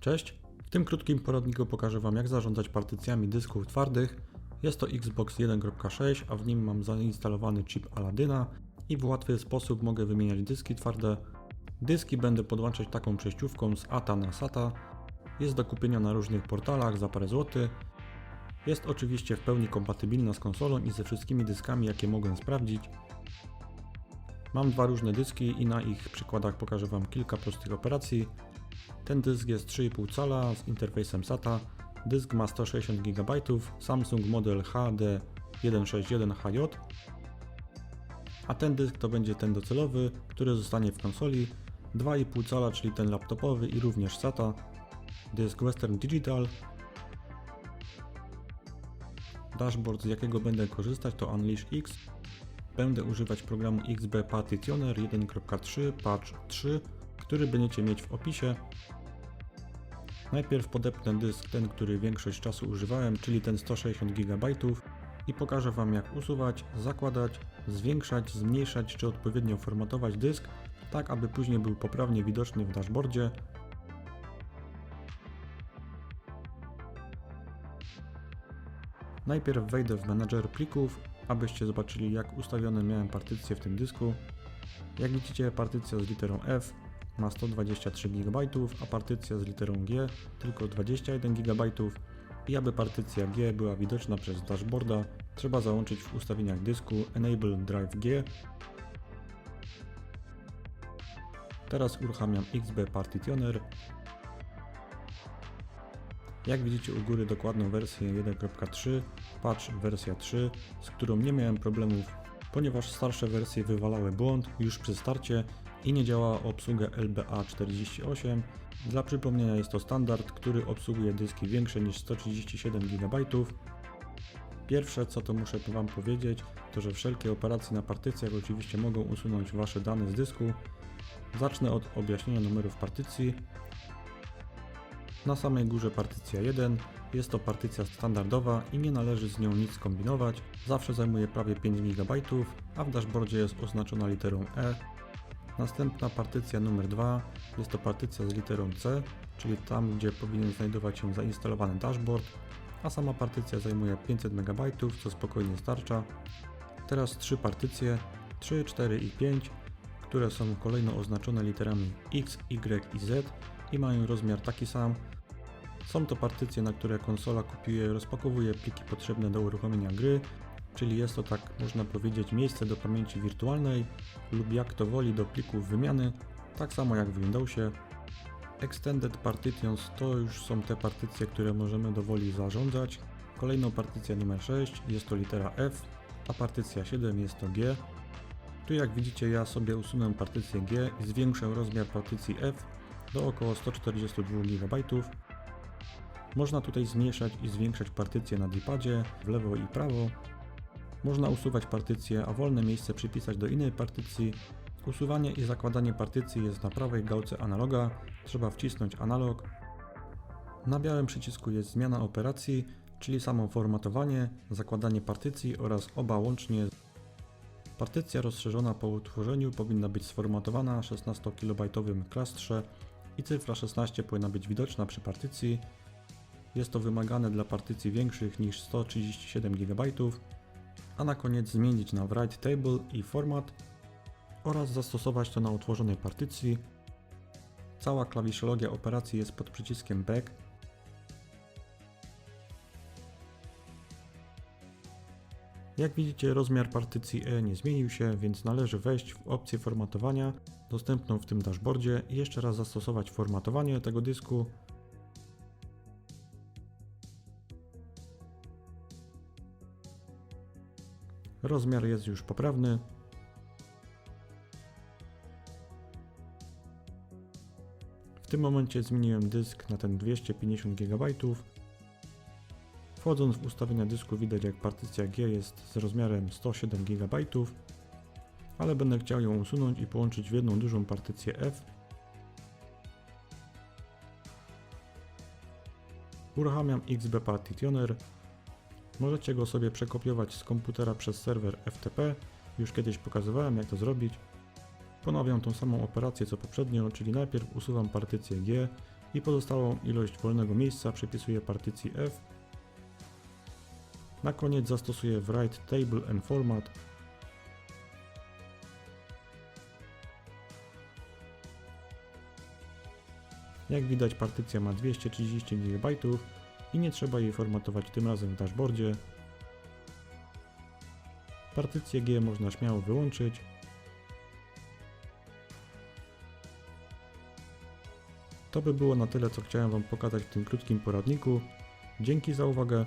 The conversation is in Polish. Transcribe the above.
Cześć! W tym krótkim poradniku pokażę Wam jak zarządzać partycjami dysków twardych. Jest to Xbox 1.6, a w nim mam zainstalowany chip Aladyna i w łatwy sposób mogę wymieniać dyski twarde. Dyski będę podłączać taką przejściówką z ATA na SATA. Jest do kupienia na różnych portalach za parę złotych. Jest oczywiście w pełni kompatybilna z konsolą i ze wszystkimi dyskami jakie mogłem sprawdzić. Mam dwa różne dyski i na ich przykładach pokażę Wam kilka prostych operacji. Ten dysk jest 3,5 cala z interfejsem SATA. Dysk ma 160 GB, Samsung model HD161HJ. A ten dysk to będzie ten docelowy, który zostanie w konsoli. 2,5 cala, czyli ten laptopowy i również SATA. Dysk Western Digital. Dashboard z jakiego będę korzystać to Unleash X. Będę używać programu XB Partitioner 1.3 patch 3, który będziecie mieć w opisie. Najpierw podepnę dysk, ten który większość czasu używałem, czyli ten 160 GB i pokażę Wam jak usuwać, zakładać, zwiększać, zmniejszać czy odpowiednio formatować dysk, tak aby później był poprawnie widoczny w dashboardzie. Najpierw wejdę w menadżer plików, abyście zobaczyli jak ustawione miałem partycje w tym dysku. Jak widzicie partycja z literą F ma 123 GB, a partycja z literą G tylko 21 GB i aby partycja G była widoczna przez dashboarda, trzeba załączyć w ustawieniach dysku Enable Drive G. Teraz uruchamiam XB Partitioner. Jak widzicie u góry dokładną wersję 1.3, patch wersja 3, z którą nie miałem problemów, ponieważ starsze wersje wywalały błąd już przy starcie i nie działała obsługa LBA48. Dla przypomnienia jest to standard, który obsługuje dyski większe niż 137 GB. Pierwsze co to muszę Wam powiedzieć, to że wszelkie operacje na partycjach oczywiście mogą usunąć Wasze dane z dysku. Zacznę od objaśnienia numerów partycji. Na samej górze partycja 1 jest to partycja standardowa i nie należy z nią nic kombinować. Zawsze zajmuje prawie 5 GB, a w dashboardzie jest oznaczona literą E. Następna partycja numer 2 jest to partycja z literą C, czyli tam gdzie powinien znajdować się zainstalowany dashboard, a sama partycja zajmuje 500 MB, co spokojnie starcza. Teraz trzy partycje 3, 4 i 5, które są kolejno oznaczone literami X, Y i Z i mają rozmiar taki sam. Są to partycje, na które konsola kopiuje i rozpakowuje pliki potrzebne do uruchomienia gry, czyli jest to tak można powiedzieć miejsce do pamięci wirtualnej lub jak to woli do plików wymiany, tak samo jak w Windowsie. Extended Partitions to już są te partycje, które możemy dowoli zarządzać. Kolejną partycja numer 6 jest to litera F, a partycja 7 jest to G. Tu jak widzicie ja sobie usunę partycję G i zwiększę rozmiar partycji F do około 142 GB. Można tutaj zmniejszać i zwiększać partycje na dipadzie w lewo i prawo, można usuwać partycję, a wolne miejsce przypisać do innej partycji. Usuwanie i zakładanie partycji jest na prawej gałce analoga, trzeba wcisnąć analog. Na białym przycisku jest zmiana operacji, czyli samo formatowanie, zakładanie partycji oraz oba łącznie. Partycja rozszerzona po utworzeniu powinna być sformatowana 16 KB klastrze i cyfra 16 powinna być widoczna przy partycji. Jest to wymagane dla partycji większych niż 137 GB a na koniec zmienić na write table i format oraz zastosować to na utworzonej partycji. Cała klawiszologia operacji jest pod przyciskiem back. Jak widzicie rozmiar partycji E nie zmienił się, więc należy wejść w opcję formatowania dostępną w tym dashboardzie i jeszcze raz zastosować formatowanie tego dysku Rozmiar jest już poprawny. W tym momencie zmieniłem dysk na ten 250 GB. Wchodząc w ustawienia dysku widać jak partycja G jest z rozmiarem 107 GB, ale będę chciał ją usunąć i połączyć w jedną dużą partycję F. Uruchamiam XB Partitioner Możecie go sobie przekopiować z komputera przez serwer FTP, już kiedyś pokazywałem jak to zrobić. Ponawiam tą samą operację co poprzednio, czyli najpierw usuwam partycję G i pozostałą ilość wolnego miejsca przypisuję partycji F. Na koniec zastosuję write table and format. Jak widać partycja ma 230 GB i nie trzeba jej formatować tym razem w dashboardzie. Partycję G można śmiało wyłączyć. To by było na tyle, co chciałem Wam pokazać w tym krótkim poradniku. Dzięki za uwagę.